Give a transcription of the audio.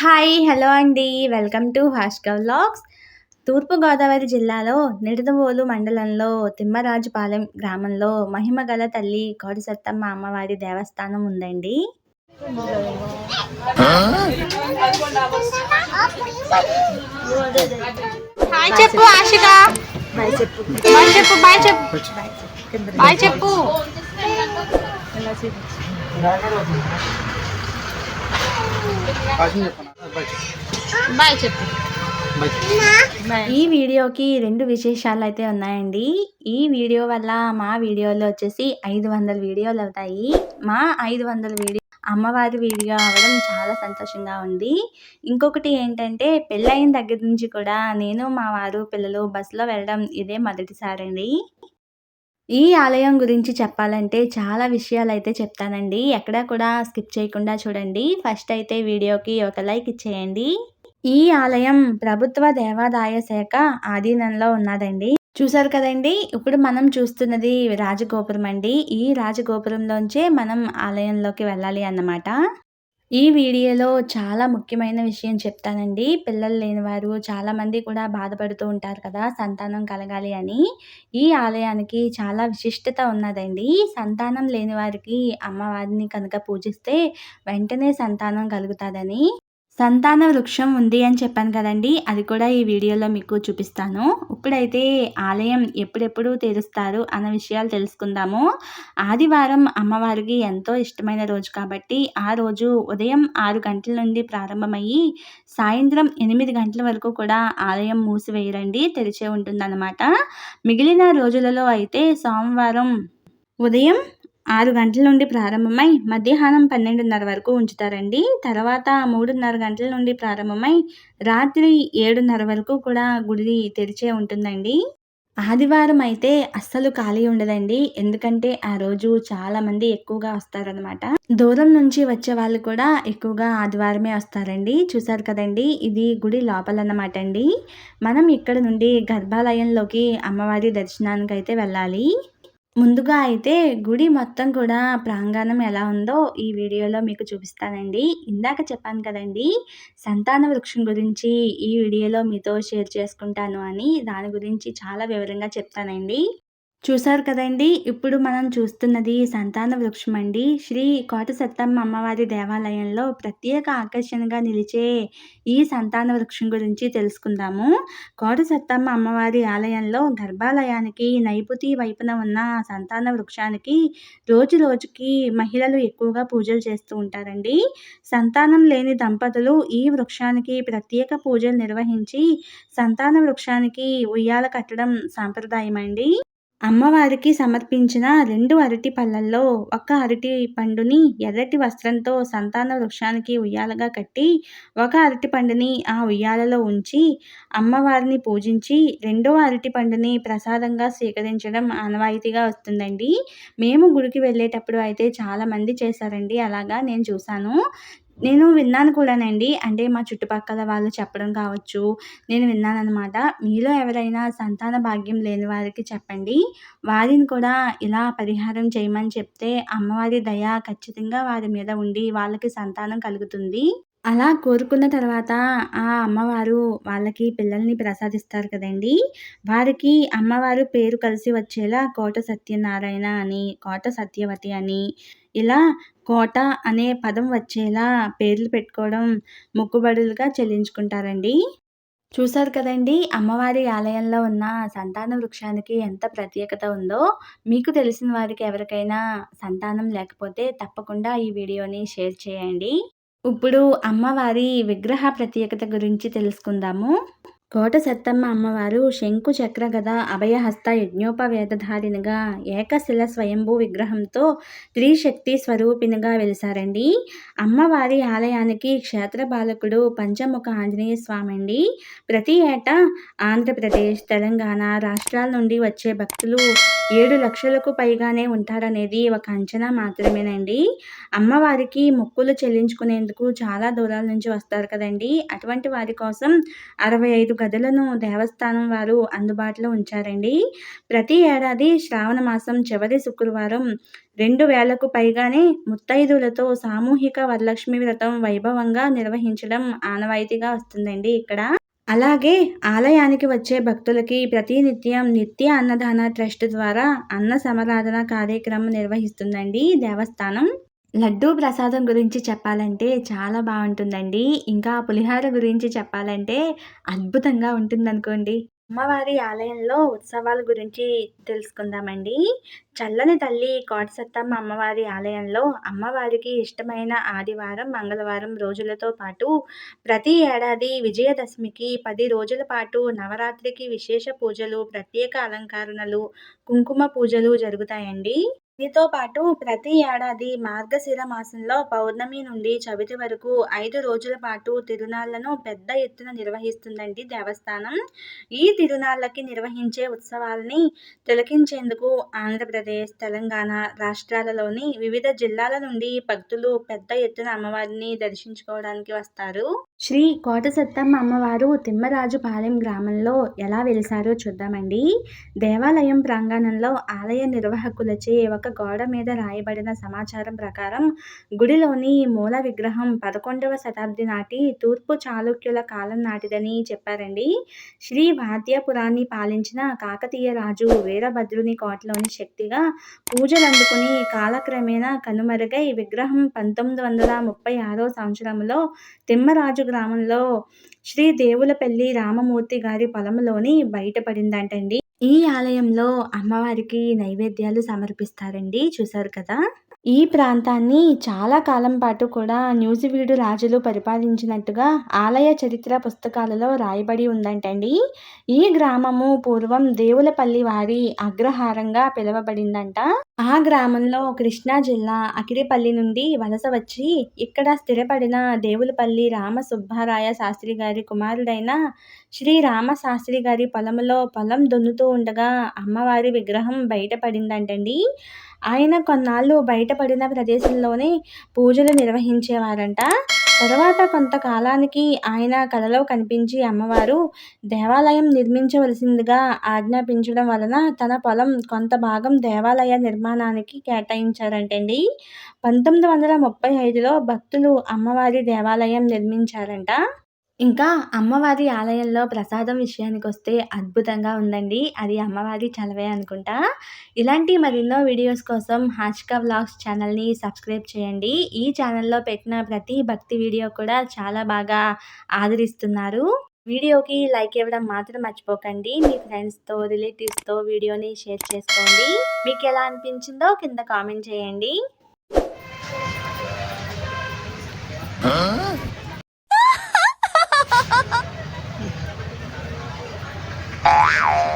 Hi hello అండి. Welcome to హాస్కవ్ vlogs తూర్పుగోదావరి జిల్లాలో నిడదవోలు మండలంలో తిమ్మరాజుపాలెం గ్రామంలో మహిమగల తల్లి కోడి సత్తమ్మ అమ్మవారి దేవస్థానం ఉందండి. హాయ్ చెప్పు ఆశిక. బాయ్ చెప్పు. బాయ్ చెప్పు బాయ్ చెప్పు. బాయ్ చెప్పు. ఈ వీడియోకి రెండు విశేషాలు అయితే ఉన్నాయండి. ఈ వీడియో వల్ల మా వీడియోలో వచ్చేసి ఐదు వందల వీడియోలు అవుతాయి. మా ఐదు వందల వీడియో అమ్మవారి వీడియో అవ్వడం చాలా సంతోషంగా ఉంది. ఇంకొకటి ఏంటంటే పెళ్ళైన దగ్గర నుంచి కూడా నేను మా వారు పిల్లలు బస్సులో వెళ్ళడం ఇదే మొదటిసారి అండి ఈ ఆలయం గురించి చెప్పాలంటే చాలా విషయాలు అయితే చెప్తానండి. ఎక్కడా కూడా స్కిప్ చేయకుండా చూడండి. ఫస్ట్ అయితే వీడియోకి ఒక లైక్ ఇచ్చేయండి. ఈ ఆలయం ప్రభుత్వ దేవాదాయ శాఖ ఆధీనంలో ఉన్నదండి. చూసారు కదండి? ఇప్పుడు మనం చూస్తున్నది రాజగోపురం అండి. ఈ రాజగోపురంలోంచే మనం ఆలయంలోకి వెళ్ళాలి అన్నమాట. ఈ వీడియోలో చాలా ముఖ్యమైన విషయం చెప్తానండి. పిల్లలు లేని వారు చాలామంది కూడా బాధపడుతూ ఉంటారు కదా సంతానం కలగాలి అని. ఈ ఆలయానికి చాలా విశిష్టత ఉన్నదండి. సంతానం లేని వారికి అమ్మవారిని కనుక పూజిస్తే వెంటనే సంతానం కలుగుతుందని. సంతాన వృక్షం ఉంది అని చెప్పాను కదండి. అది కూడా ఈ వీడియోలో మీకు చూపిస్తాను. ఇప్పుడైతే ఆలయం ఎప్పుడెప్పుడు తెరుస్తారు అన్న విషయాలు తెలుసుకుందాము. ఆదివారం అమ్మవారికి ఎంతో ఇష్టమైన రోజు కాబట్టి ఆ రోజు ఉదయం ఆరు గంటల నుండి ప్రారంభమయ్యి సాయంత్రం ఎనిమిది గంటల వరకు కూడా ఆలయం మూసివేయరండి తెరిచే ఉంటుందన్నమాట. మిగిలిన రోజులలో అయితే సోమవారం ఉదయం ఆరు గంటల నుండి ప్రారంభమై మధ్యాహ్నం పన్నెండున్నర వరకు ఉంచుతారండి. తర్వాత మూడున్నర గంటల నుండి ప్రారంభమై రాత్రి ఏడున్నర వరకు కూడా గుడి తెరిచే ఉంటుందండి. ఆదివారం అయితే అస్సలు ఖాళీ ఉండదండి. ఎందుకంటే ఆ రోజు చాలా మంది ఎక్కువగా వస్తారనమాట దూరం నుంచి వచ్చే వాళ్ళు కూడా ఎక్కువగా ఆదివారమే వస్తారండి. చూసారు కదండి ఇది గుడి లోపల అన్నమాట అండి మనం ఇక్కడ నుండి గర్భాలయంలోకి అమ్మవారి దర్శనానికి అయితే వెళ్ళాలి. ముందుగా అయితే గుడి మొత్తం కూడా ప్రాంగణం ఎలా ఉందో ఈ వీడియోలో మీకు చూపిస్తానండి. ఇందాక చెప్పాను కదండి సంతాన వృక్షం గురించి ఈ వీడియోలో మీతో షేర్ చేసుకుంటాను అని దాని గురించి చాలా వివరంగా చెప్తానండి. చూసారు కదండి ఇప్పుడు మనం చూస్తున్నది సంతాన వృక్షం అండి. శ్రీ కోట సత్తమ్మ అమ్మవారి దేవాలయంలో ప్రత్యేక ఆకర్షణగా నిలిచే ఈ సంతాన వృక్షం గురించి తెలుసుకుందాము. కోట సత్తమ్మ అమ్మవారి ఆలయంలో గర్భాలయానికి నైపుతి వైపున ఉన్న సంతాన వృక్షానికి రోజు రోజుకి మహిళలు ఎక్కువగా పూజలు చేస్తూ ఉంటారండి. సంతానం లేని దంపతులు ఈ వృక్షానికి ప్రత్యేక పూజలు నిర్వహించి సంతాన వృక్షానికి ఉయ్యాల కట్టడం సాంప్రదాయం అండి అమ్మవారికి సమర్పించిన రెండు అరటి పళ్ళల్లో ఒక అరటి పండుని ఎర్రటి వస్త్రంతో సంతాన వృక్షానికి ఉయ్యాలగా కట్టి ఒక అరటి పండుని ఆ ఉయ్యాలలో ఉంచి అమ్మవారిని పూజించి రెండో అరటి పండుని ప్రసాదంగా స్వీకరించడం ఆనవాయితీగా వస్తుందండి. మేము గుడికి వెళ్ళేటప్పుడు అయితే చాలామంది చేశారండి. అలాగా నేను చూశాను. నేను విన్నాను కూడానండి. అంటే మా చుట్టుపక్కల వాళ్ళు చెప్పడం కావచ్చు నేను విన్నాను అనమాట మీలో ఎవరైనా సంతాన భాగ్యం లేని వారికి చెప్పండి. వారిని కూడా ఇలా పరిహారం చేయమని చెప్తే అమ్మవారి దయ ఖచ్చితంగా వారి మీద ఉండి వాళ్ళకి సంతానం కలుగుతుంది. అలా కోరుకున్న తర్వాత ఆ అమ్మవారు వాళ్ళకి పిల్లల్ని ప్రసాదిస్తారు కదండి. వారికి అమ్మవారు పేరు కలిసి వచ్చేలా కోట సత్యనారాయణ అని కోట సత్యవతి అని ఇలా కోట అనే పదం వచ్చేలా పేర్లు పెట్టుకోవడం మొక్కుబడులుగా చెల్లించుకుంటారండి. చూసారు కదండి అమ్మవారి ఆలయంలో ఉన్న సంతాన వృక్షానికి ఎంత ప్రత్యేకత ఉందో మీకు తెలిసిన వారికి ఎవరికైనా సంతానం లేకపోతే తప్పకుండా ఈ వీడియోని షేర్ చేయండి. ఇప్పుడు అమ్మవారి విగ్రహ ప్రత్యేకత గురించి తెలుసుకుందాము. కోట సత్తమ్మ అమ్మవారు శంకు చక్ర గద అభయహస్త యజ్ఞోపవేదధారినిగా ఏకశిల స్వయంభూ విగ్రహంతో త్రిశక్తి స్వరూపినిగా వెలిసారండి. అమ్మవారి ఆలయానికి క్షేత్ర బాలకుడు పంచముఖ ఆంజనేయ స్వామి అండి ప్రతి ఏటా ఆంధ్రప్రదేశ్ తెలంగాణ రాష్ట్రాల నుండి వచ్చే భక్తులు ఏడు లక్షలకు పైగానే ఉంటారనేది ఒక అంచనా మాత్రమేనండి. అమ్మవారికి మొక్కులు చెల్లించుకునేందుకు చాలా దూరాల నుంచి వస్తారు కదండి. అటువంటి వారి కోసం అరవై ఐదు గదులను దేవస్థానం వారు అందుబాటులో ఉంచారండి. ప్రతి ఏడాది శ్రావణ మాసం చివరి శుక్రవారం రెండు వేలకు పైగానే ముత్తైదులతో సామూహిక వరలక్ష్మి వ్రతం వైభవంగా నిర్వహించడం ఆనవాయితీగా వస్తుందండి ఇక్కడ. అలాగే ఆలయానికి వచ్చే భక్తులకి ప్రతినిత్యం నిత్య అన్నదాన ట్రస్ట్ ద్వారా అన్న సమరాధన కార్యక్రమం నిర్వహిస్తుందండి దేవస్థానం. లడ్డూ ప్రసాదం గురించి చెప్పాలంటే చాలా బాగుంటుందండి. ఇంకా పులిహార గురించి చెప్పాలంటే అద్భుతంగా ఉంటుందనుకోండి. అమ్మవారి ఆలయంలో ఉత్సవాల గురించి తెలుసుకుందామండి. చల్లని తల్లి కోటసత్తమ్మ అమ్మవారి ఆలయంలో అమ్మవారికి ఇష్టమైన ఆదివారం మంగళవారం రోజులతో పాటు ప్రతి ఏడాది విజయదశమికి పది రోజుల పాటు నవరాత్రికి విశేష పూజలు ప్రత్యేక అలంకరణలు కుంకుమ పూజలు జరుగుతాయండి. దీనితో పాటు ప్రతి ఏడాది మార్గశిర మాసంలో పౌర్ణమి నుండి చవితి వరకు ఐదు రోజుల పాటు తిరునాళ్ళను పెద్ద ఎత్తున నిర్వహిస్తుందండి దేవస్థానం. ఈ తిరునాళ్ళకి నిర్వహించే ఉత్సవాలని తిలకించేందుకు ఆంధ్రప్రదేశ్ తెలంగాణ రాష్ట్రాలలోని వివిధ జిల్లాల నుండి భక్తులు పెద్ద ఎత్తున అమ్మవారిని దర్శించుకోవడానికి వస్తారు. శ్రీ కోటసత్తమ్మ అమ్మవారు తిమ్మరాజుపాలెం గ్రామంలో ఎలా వెలిసారో చూద్దామండి. దేవాలయం ప్రాంగణంలో ఆలయ నిర్వాహకులచే ఒక గోడ మీద రాయబడిన సమాచారం ప్రకారం గుడిలోని మూల విగ్రహం పదకొండవ శతాబ్ది నాటి తూర్పు చాళుక్యుల కాలం నాటిదని చెప్పారండి. శ్రీ వాద్యపురాన్ని పాలించిన కాకతీయ రాజు వీరభద్రుని కోటలోని శక్తిగా పూజలు అందుకుని కాలక్రమేణా కనుమరుగై విగ్రహం పంతొమ్మిది వందల ముప్పై ఆరో సంవత్సరంలో తిమ్మరాజు గ్రామంలో శ్రీ దేవులపల్లి రామమూర్తి గారి పొలంలోని బయటపడిందంటండి. ఈ ఆలయంలో అమ్మవారికి నైవేద్యాలు సమర్పిస్తారండి. చూసారు కదా? ఈ ప్రాంతాన్ని చాలా కాలం పాటు కూడా న్యూజివీడు రాజులు పరిపాలించినట్టుగా ఆలయ చరిత్ర పుస్తకాలలో రాయబడి ఉందంటండి. ఈ గ్రామము పూర్వం దేవులపల్లి వారి అగ్రహారంగా పిలువబడిందంట. ఆ గ్రామంలో కృష్ణా జిల్లా అకిరిపల్లి నుండి వలస వచ్చి ఇక్కడ స్థిరపడిన దేవులపల్లి రామ సుబ్బారాయ శాస్త్రి గారి కుమారుడైన శ్రీ రామ శాస్త్రి గారి పొలంలో పొలం దున్నుతూ ఉండగా అమ్మవారి విగ్రహం బయటపడిందంటండి. ఆయన కొన్నాళ్ళు బయటపడిన ప్రదేశంలోనే పూజలు నిర్వహించేవారంట. తర్వాత కొంతకాలానికి ఆయన కలలో కనిపించి అమ్మవారు దేవాలయం నిర్మించవలసిందిగా ఆజ్ఞాపించడం వలన తన పొలం కొంత భాగం దేవాలయ నిర్మాణానికి కేటాయించారంటండి. పంతొమ్మిది వందల ముప్పై ఐదులో భక్తులు అమ్మవారి దేవాలయం నిర్మించారంట. ఇంకా అమ్మవారి ఆలయంలో ప్రసాదం విషయానికి వస్తే అద్భుతంగా ఉందండి. అది అమ్మవారి చలవే అనుకుంటా. ఇలాంటి మరెన్నో వీడియోస్ కోసం హాష్కా వ్లాగ్స్ ఛానల్ని సబ్స్క్రైబ్ చేయండి. ఈ ఛానల్లో పెట్టిన ప్రతి భక్తి వీడియో కూడా చాలా బాగా ఆదరిస్తున్నారు. వీడియోకి లైక్ ఇవ్వడం మాత్రం మర్చిపోకండి. మీ ఫ్రెండ్స్తో రిలేటివ్స్తో వీడియోని షేర్ చేసుకోండి. మీకు ఎలా అనిపించిందో కింద కామెంట్ చేయండి. 哈哈哈哈